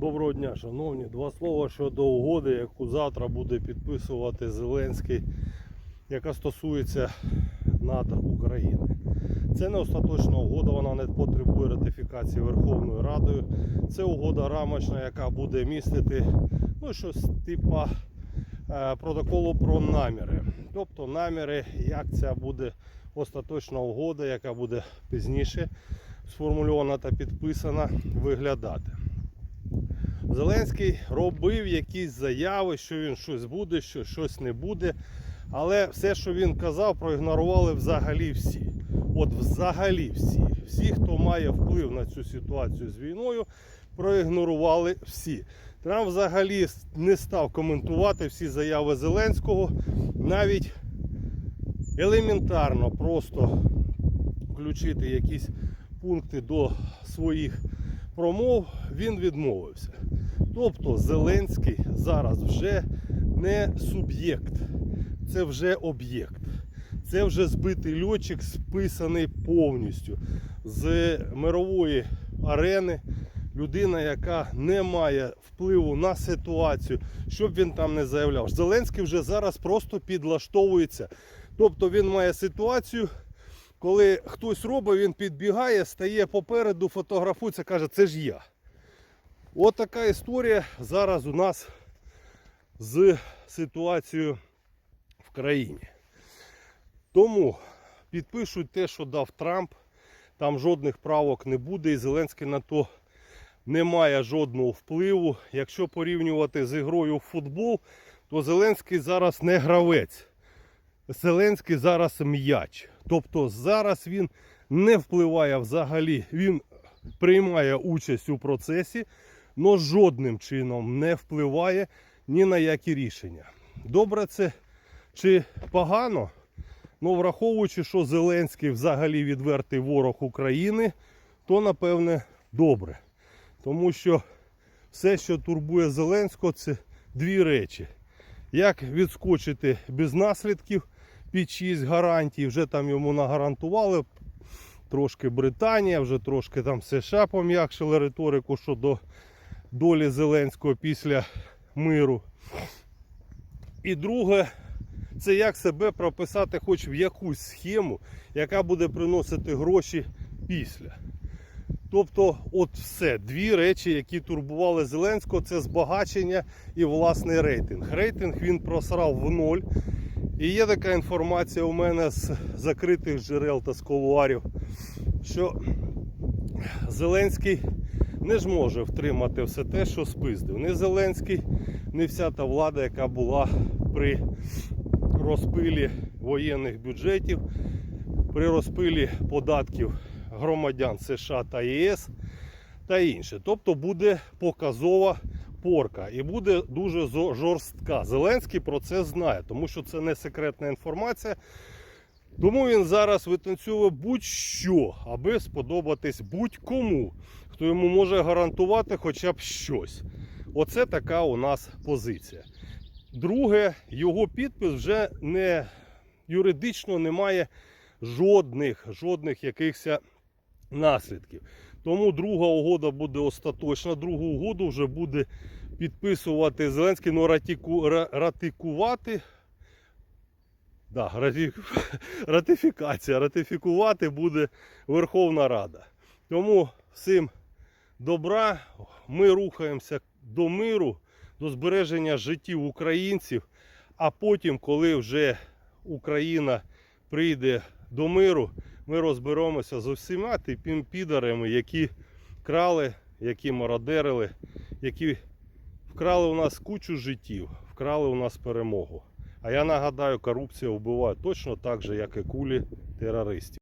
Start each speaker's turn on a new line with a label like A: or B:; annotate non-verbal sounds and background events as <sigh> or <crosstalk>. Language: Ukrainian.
A: Доброго дня, шановні. Два слова щодо угоди, яку завтра буде підписувати Зеленський, яка стосується надр України. Це не остаточна угода, вона не потребує ратифікації Верховною Радою. Це угода рамочна, яка буде містити ну, щось типа е, протоколу про наміри. Тобто наміри, як ця буде остаточна угода, яка буде пізніше сформульована та підписана, виглядати. Зеленський робив якісь заяви, що він щось буде, що щось не буде. Але все, що він казав, проігнорували взагалі всі. От взагалі всі. Всі, хто має вплив на цю ситуацію з війною, проігнорували всі. Трамп взагалі не став коментувати всі заяви Зеленського, навіть елементарно просто включити якісь пункти до своїх промов, він відмовився. Тобто Зеленський зараз вже не суб'єкт, це вже об'єкт. Це вже збитий льотчик, списаний повністю з мирової арени. Людина, яка не має впливу на ситуацію, щоб він там не заявляв. Зеленський вже зараз просто підлаштовується. Тобто він має ситуацію, коли хтось робить, він підбігає, стає попереду, фотографується, каже, це ж я. От така історія зараз у нас з ситуацією в країні. Тому підпишуть те, що дав Трамп. Там жодних правок не буде, і Зеленський на то не має жодного впливу. Якщо порівнювати з ігрою в футбол, то Зеленський зараз не гравець. Зеленський зараз м'яч. Тобто зараз він не впливає взагалі, він приймає участь у процесі, але жодним чином не впливає ні на які рішення. Добре це чи погано? Ну, враховуючи, що Зеленський взагалі відвертий ворог України, то напевне добре. Тому що все, що турбує Зеленського, це дві речі. Як відскочити без наслідків під чиїсь гарантій, вже там йому нагарантували. Трошки Британія, вже трошки там США пом'якшили риторику щодо долі Зеленського після миру. І друге, це як себе прописати хоч в якусь схему, яка буде приносити гроші після. Тобто, от все, дві речі, які турбували Зеленського, це збагачення і власний рейтинг. Рейтинг він просрав в ноль. І є така інформація у мене з закритих джерел та з колуарів, що Зеленський не зможе втримати все те, що спиздив. Не Зеленський, не вся та влада, яка була при розпилі воєнних бюджетів, при розпилі податків громадян США та ЄС та інше. Тобто буде показова порка і буде дуже жорстка. Зеленський про це знає, тому що це не секретна інформація. Тому він зараз витанцьовує будь-що, аби сподобатись будь-кому, хто йому може гарантувати хоча б щось. Оце така у нас позиція. Друге, його підпис вже не юридично не має жодних, жодних якихось наслідків. Тому друга угода буде остаточна. Другу угоду вже буде підписувати Зеленський, ну ратику, ратикувати. Да, <laughs> ратифікація. Ратифікувати буде Верховна Рада. Тому всім добра. Ми рухаємося до миру, до збереження життів українців. А потім, коли вже Україна прийде до миру, ми розберемося з усіма тими підарами, які крали, які мародерили, які вкрали у нас кучу життів, вкрали у нас перемогу. А я нагадаю, корупція вбиває точно так же, як і кулі терористів.